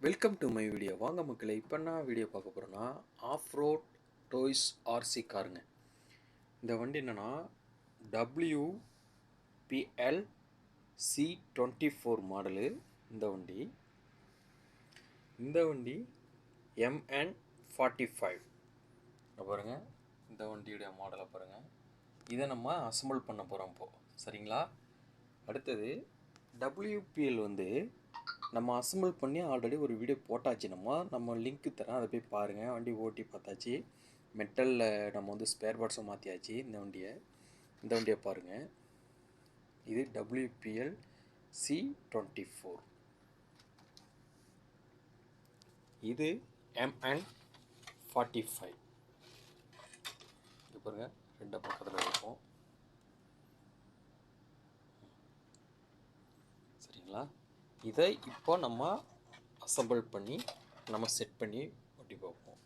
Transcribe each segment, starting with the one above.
Welcome to my video வாங்க மக்களை இப்போ நான் வீடியோ பார்க்க போகிறோன்னா ஆஃப் ரோட் டோய்ஸ் ஆர்சி காருங்க. இந்த வண்டி என்னென்னா W PL C twenty four model இந்த வண்டி. இந்த வண்டி எம்என் ஃபார்ட்டி ஃபைவ் பாருங்கள் இந்த வண்டியுடைய மாடலை பாருங்கள் இதை நம்ம அசம்பிள் பண்ண போகிறோம் இப்போது சரிங்களா? அடுத்தது டபிள்யூபிஎல் வந்து நம்ம அசம்பிள் பண்ணி ஆல்ரெடி ஒரு வீடியோ போட்டாச்சு. நம்ம நம்ம லிங்க்கு தரேன். அதை போய் பாருங்கள் வண்டி ஓட்டி பார்த்தாச்சு. மெட்டலில் நம்ம வந்து ஸ்பேர் பார்ட்ஸை மாற்றியாச்சு இந்த வண்டியை. இந்த வண்டியை பாருங்கள் இது W B L C twenty four இது எம்என் ஃபார்ட்டி ஃபைவ் இது பாருங்கள் ரெண்டு பக்கத்தில் இருக்கும். சரிங்களா? இதை இப்போ நம்ம அசம்பிள் பண்ணி நம்ம செட் பண்ணி ஓட்டி பார்ப்போம்.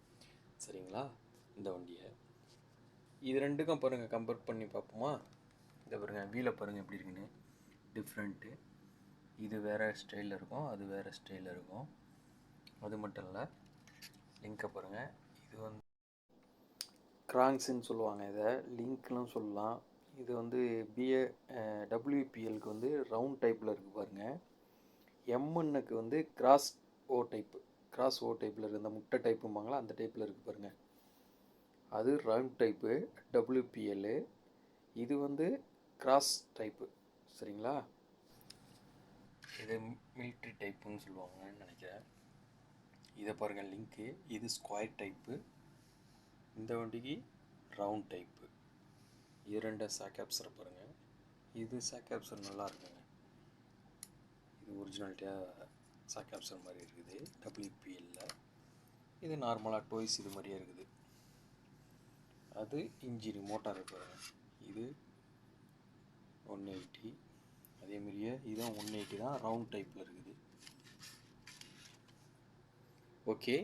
சரிங்களா? இந்த வண்டியை. இது ரெண்டுக்கும் பாருங்கள் கம்பேர் பண்ணி பார்ப்போமா? இதை பாருங்கள் வீலை பாருங்கள் எப்படி இருக்குன்னு. டிஃப்ரெண்ட்டு இது வேறு ஸ்டைலில் இருக்கும் அது வேறு ஸ்டைலில் இருக்கும். அது மட்டும் இல்லை லிங்கை பாருங்கள் இது வந்து கிராங்ஸுன்னு சொல்லுவாங்க இதை. லிங்க்லாம் சொல்லலாம். இது வந்து பிஏ டபிள்யூபிஎலுக்கு வந்து ரவுண்ட் டைப்பில் இருக்குது பாருங்கள் எம்என்னுக்கு வந்து கிராஸ் ஓ டைப்பு கிராஸ் ஓ டைப்பில் இருக்குது இந்த முட்டை டைப்பும்பாங்களா அந்த டைப்பில் இருக்குது பாருங்கள் அது ரவுண்ட் டைப்பு டபிள்யூபிஎல்லு இது வந்து கிராஸ் டைப்பு சரிங்களா? இது மில்ட்ரி டைப்புன்னு சொல்லுவாங்கன்னு நினைக்கிறேன். இதை பாருங்கள் லிங்க்கு இது ஸ்கொயர் டைப்பு இந்த வண்டிக்கு ரவுண்ட் டைப்பு இது ரெண்டு சாக்கேப்சரை பாருங்கள் இது சாக்கேப்சர் நல்லா இருக்குங்க. இது ஒரிஜினாலிட்டியாக சாக்கேப்சர் மாதிரி இருக்குது. டபிள்யூபிஎல்ல இது நார்மலாக டோய்ஸ் இது மாதிரியே இருக்குது. அது இன்ஜின் மோட்டார் இருக்குது இது ஒன் எயிட்டி அதேமாரியே இதுவும் ஒன் எயிட்டி தான் ரவுண்ட் டைப்பில் இருக்குது. ஓகே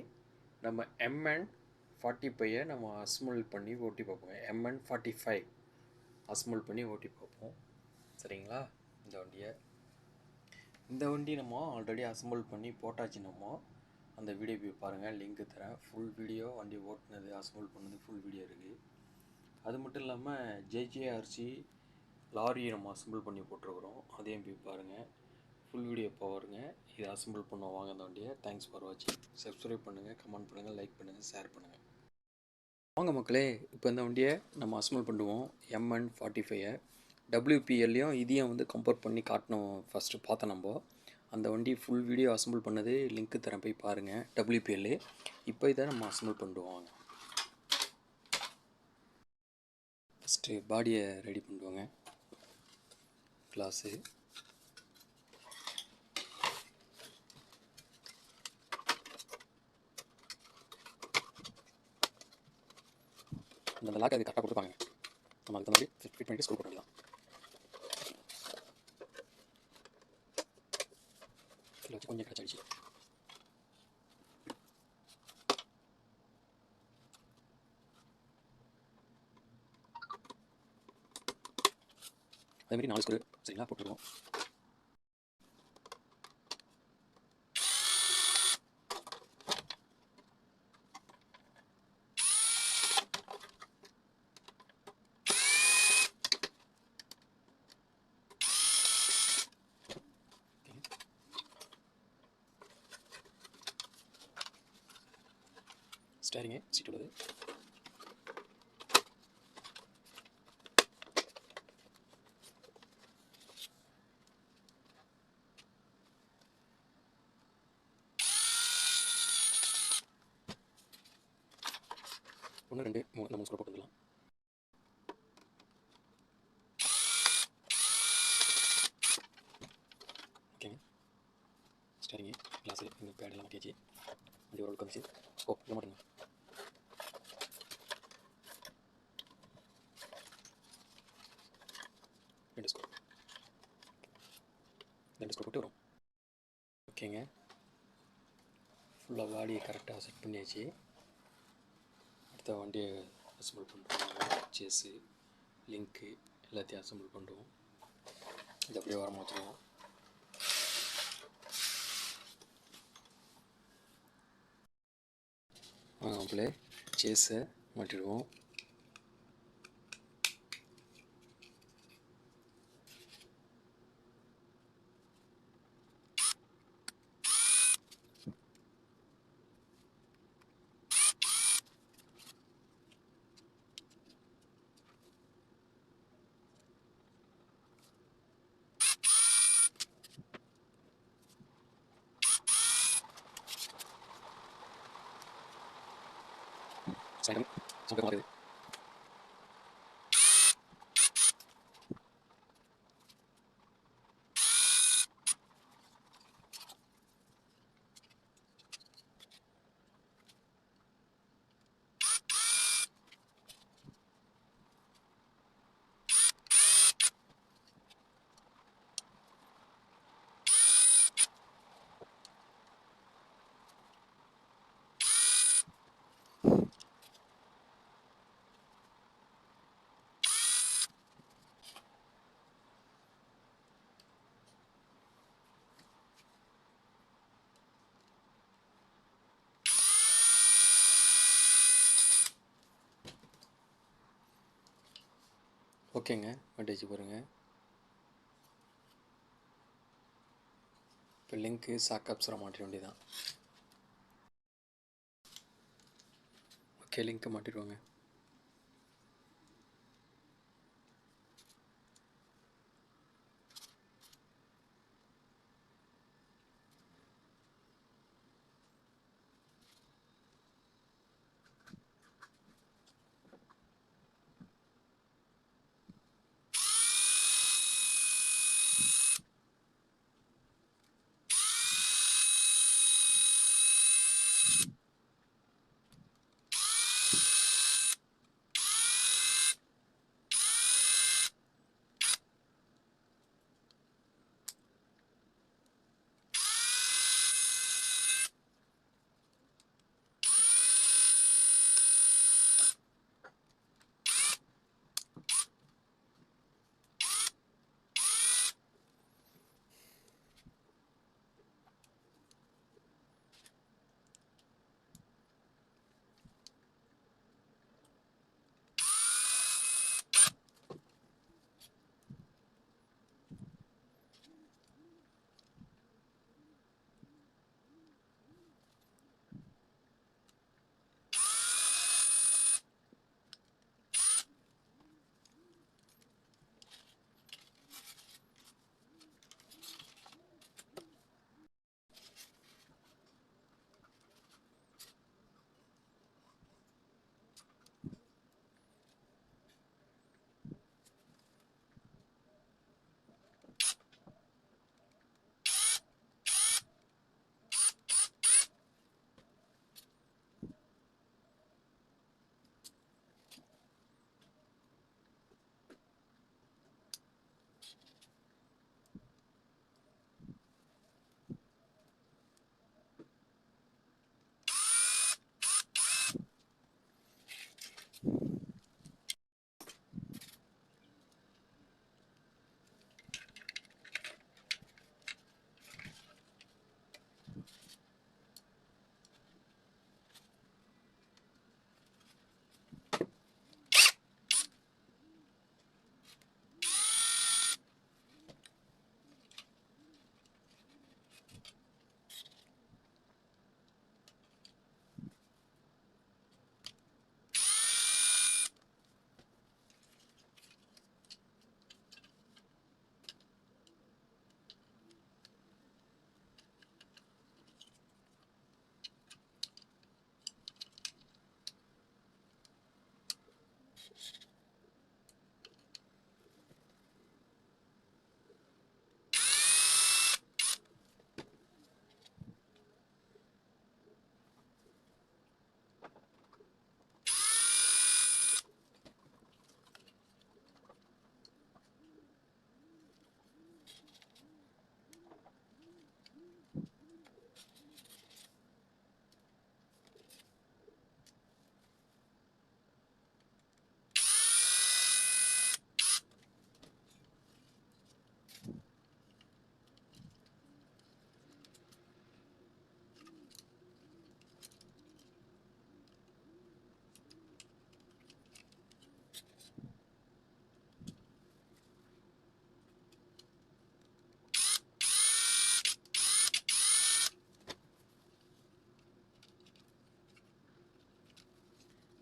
நம்ம எம்என் ஃபார்ட்டி ஃபைவை நம்ம அஸ்மல் பண்ணி ஓட்டி பார்ப்போம். எம்என் ஃபார்ட்டி ஃபைவ் அஸ்மல் பண்ணி ஓட்டி பார்ப்போம். சரிங்களா? இந்த வண்டியை. இந்த வண்டி நம்ம ஆல்ரெடி அசம்பிள் பண்ணி போட்டாச்சு நம்ம. அந்த வீடியோ போய் பாருங்கள் லிங்க்கு தரேன். ஃபுல் வீடியோ வண்டி ஓட்டினது அசம்பிள் பண்ணது ஃபுல் வீடியோ இருக்குது அது மட்டும் இல்லாமல் ஜேஜேஆர்சி லாரியை நம்ம அசம்பிள் பண்ணி போட்டிருக்கிறோம். அதையும் போய் பாருங்கள் ஃபுல் வீடியோ பாருங்க இதை அசம்பிள் பண்ண வாங்க அந்த வண்டியை. தேங்க்ஸ் ஃபார் வாட்சிங் சப்ஸ்கிரைப் பண்ணுங்கள் கமெண்ட் பண்ணுங்கள் லைக் பண்ணுங்கள் ஷேர் பண்ணுங்கள் வாங்க மக்களே இப்போ இந்த வண்டியை நம்ம அசம்பிள் பண்ணுவோம். எம்என் ஃபார்ட்டி ஃபைவை டபிள்யூபிஎல்லையும் இதையும் வந்து கம்பேர் பண்ணி காட்டணும் ஃபஸ்ட்டு பார்த்தோம் நம்ம. அந்த வண்டி ஃபுல் வீடியோ அசம்பிள் பண்ணது லிங்க்கு தரேன் போய் பாருங்கள் டபிள்யூபிஎல்லு இப்போ இதை நம்ம அசம்பிள் பண்ணிடுவாங்க ஃபஸ்ட்டு பாடியை ரெடி பண்ணுவாங்க கிளாஸு அந்த லாக் அது கரெக்டாக கொடுப்பாங்க. நம்ம அதுக்கு மாதிரி ஃபிட் பண்ணிட்டு ஸ்க்ரூ பண்ணிடலாம் இதில் வச்சு கொஞ்சம் கிடச்சிடுச்சு அதே மாதிரி நாலு ஸ்க்ரூ சரிங்களா போட்டுருவோம் சரிங்க சீட் உள்ளது ஒன்று ரெண்டு மூணு நம்ம ஸ்கூல் போட்டுக்கலாம் ஓகேங்க ஸ்டேரிங்கு கிளாஸு இந்த பேடெல்லாம் மாட்டியாச்சு வண்டி ஒரு கமிச்சு ஓ இதை மட்டும் ரெண்டு ஸ்கூல் ரெண்டு ஸ்கோர் போட்டு வரும் ஓகேங்க. ஃபுல்லாக பாடியை கரெக்டாக செட் பண்ணியாச்சு. அடுத்த வண்டியை அசம்பிள் பண்ணுறோம் சேஸு லிங்க்கு எல்லாத்தையும் அசம்பிள் பண்ணுவோம் இது அப்படியே வரமா வச்சுருவோம். அப்படியே சேஸை மாட்டிடுவோம். Sampai. ஓகேங்க மாட்டிச்சு போடுங்க இப்போ லிங்க்கு சாக்காப்ஸரை மாட்டிட வேண்டியதான் ஓகே லிங்க்கை மாட்டிடுவாங்க.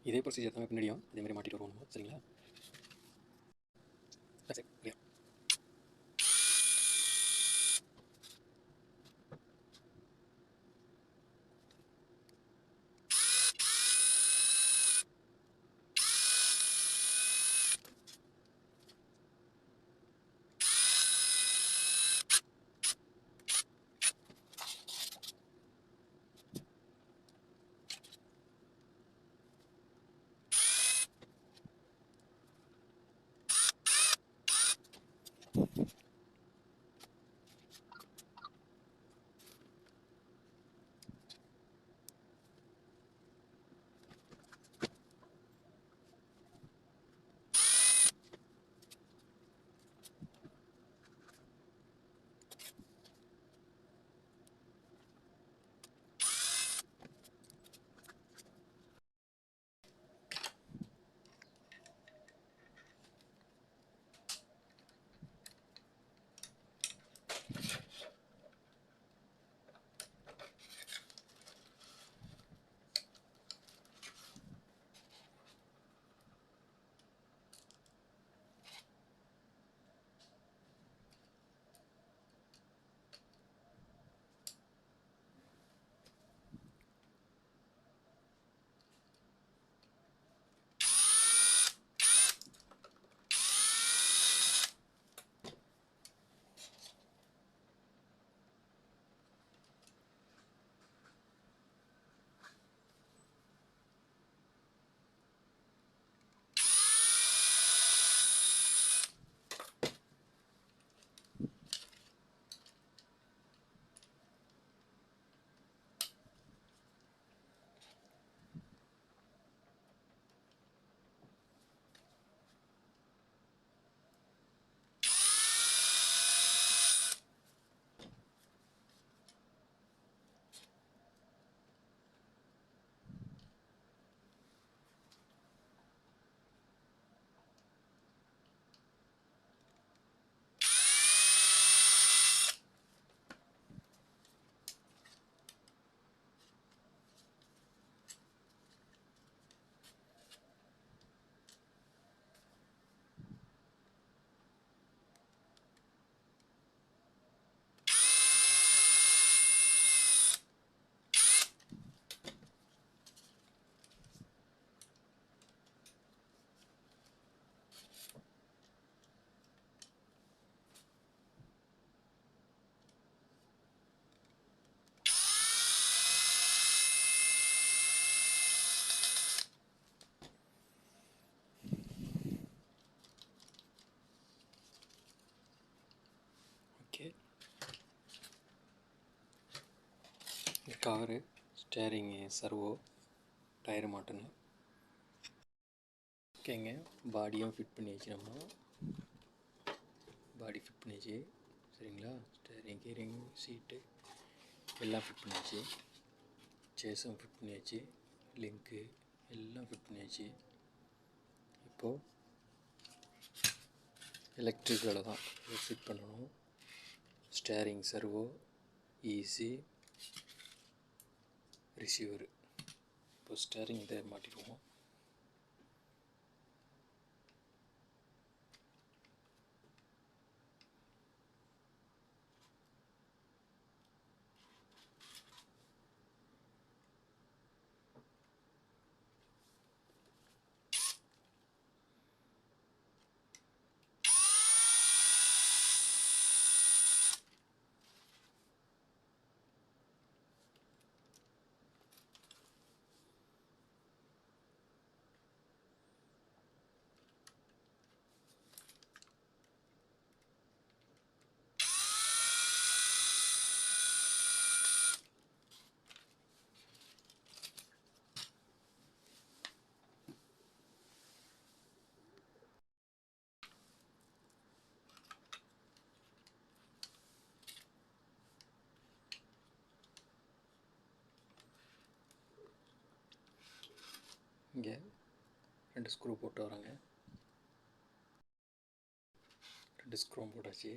இதே ப்ரொசீஜர் தான் பின்னாடியும். அதே மாதிரி மாட்டிட்டு வருவோம் நம்ம. சரிங்களா? காரு ஸ்டேரிங்கு சர்வோ டயரு மாட்டணும் ஓகேங்க. பாடியும் ஃபிட் பண்ணியாச்சு நம்ம பாடி ஃபிட் பண்ணியாச்சு. சரிங்களா? ஸ்டேரிங் கீரிங் சீட்டு எல்லாம் ஃபிட் பண்ணியாச்சு. சேஸும் ஃபிட் பண்ணியாச்சு. லிங்க்கு எல்லாம் ஃபிட் பண்ணியாச்சு. இப்போது எலக்ட்ரிக் வேலை தான் ஃபிட் பண்ணணும். ஸ்டேரிங் சர்வோ ஈசி ரிசீவர் இப்போ ஸ்டேரிங் இதை மாட்டிடுவோம்? இங்கே ரெண்டு ஸ்க்ரூ போட்டு வராங்க ரெண்டு ஸ்க்ரூ போட்டாச்சு.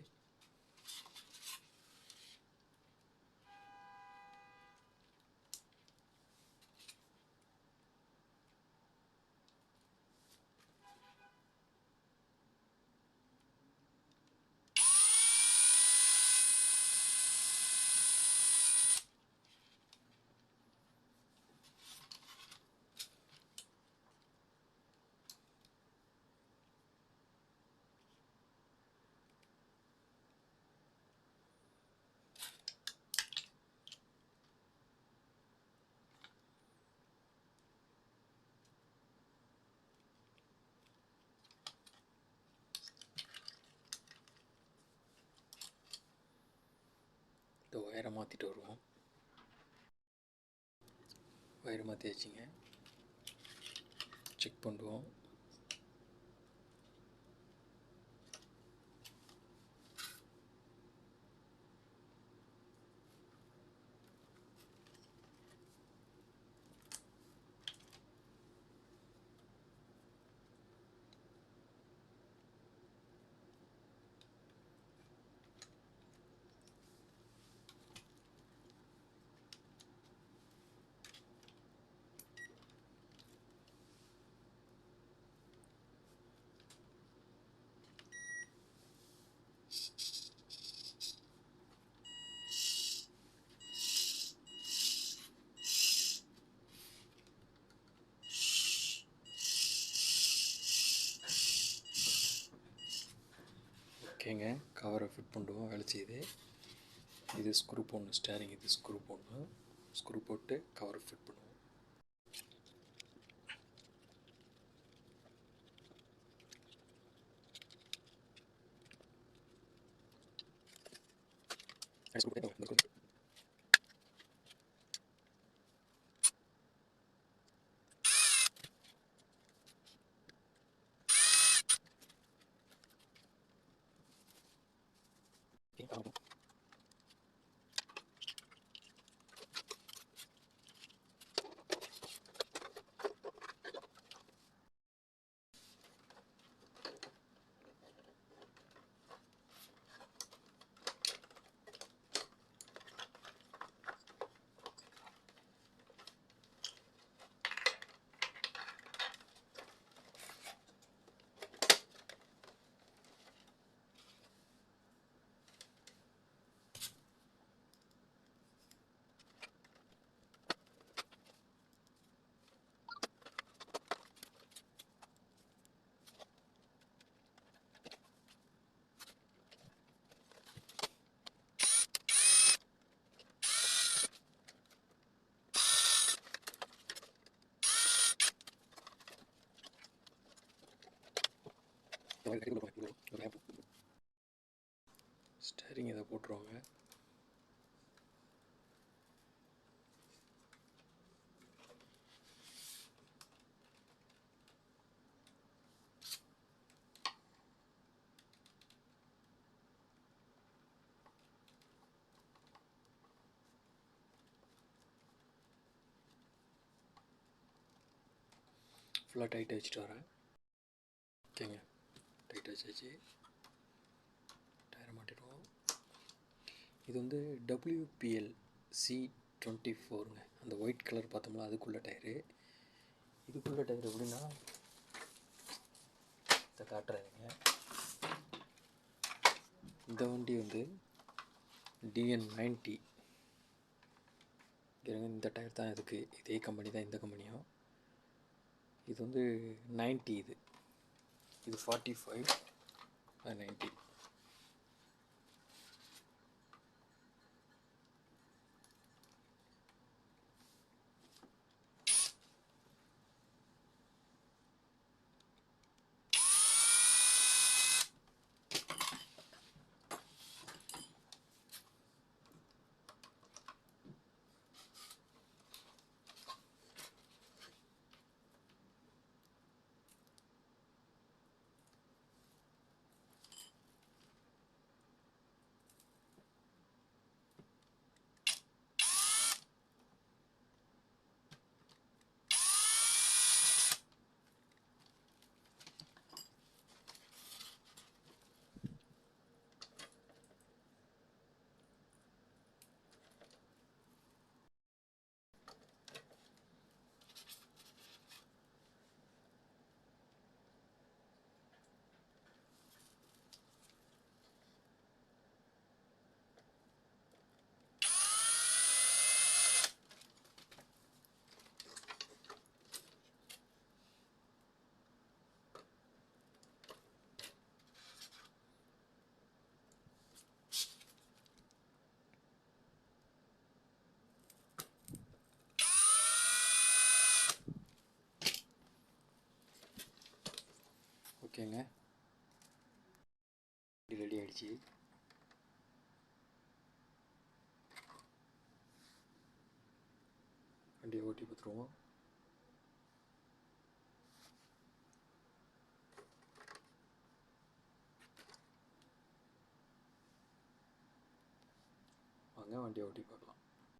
டயரை மாற்றிட்டு வருவோம். வயிறு மாற்றியாச்சுங்க செக் பண்ணுவோம் ஓகேங்க. கவரை ஃபிட் பண்ணுவோம் வேலை செய்யுது. இது ஸ்க்ரூ போடணும் ஸ்டேரிங் இது ஸ்க்ரூ போடணும். ஸ்க்ரூ போட்டு கவரை ஃபிட் பண்ணுவோம். problem. ஸ்டேரிங் இதை போட்டுருவாங்க. ஃபுல்லாக டைட்டாக வச்சுட்டு வரேன். ஓகேங்க. டைட் வச்சாச்சு டயரை மாட்டிடுவோம் இது வந்து டபிள்யூபிஎல் சி டுவெண்ட்டி ஃபோருங்க அந்த ஒயிட் கலர் பார்த்தோம்னா அதுக்குள்ள டயரு இதுக்குள்ள டயர் எப்படின்னா இதை காட்டுறேங்க இந்த வண்டி வந்து டிஎன் நைன்ட்டி இந்த டயர் தான் இதுக்கு. இதே கம்பெனி தான் இந்த கம்பெனியும் இது வந்து நைன்ட்டி இது. இது ஃபார்ட்டி ஃபைவ் நைன்ட்டி ஓகேங்க. ரெடி ஆகிடுச்சி வண்டியை ஓட்டி பார்த்துருவோம். வாங்க வண்டியை ஓட்டி பார்க்கலாம்.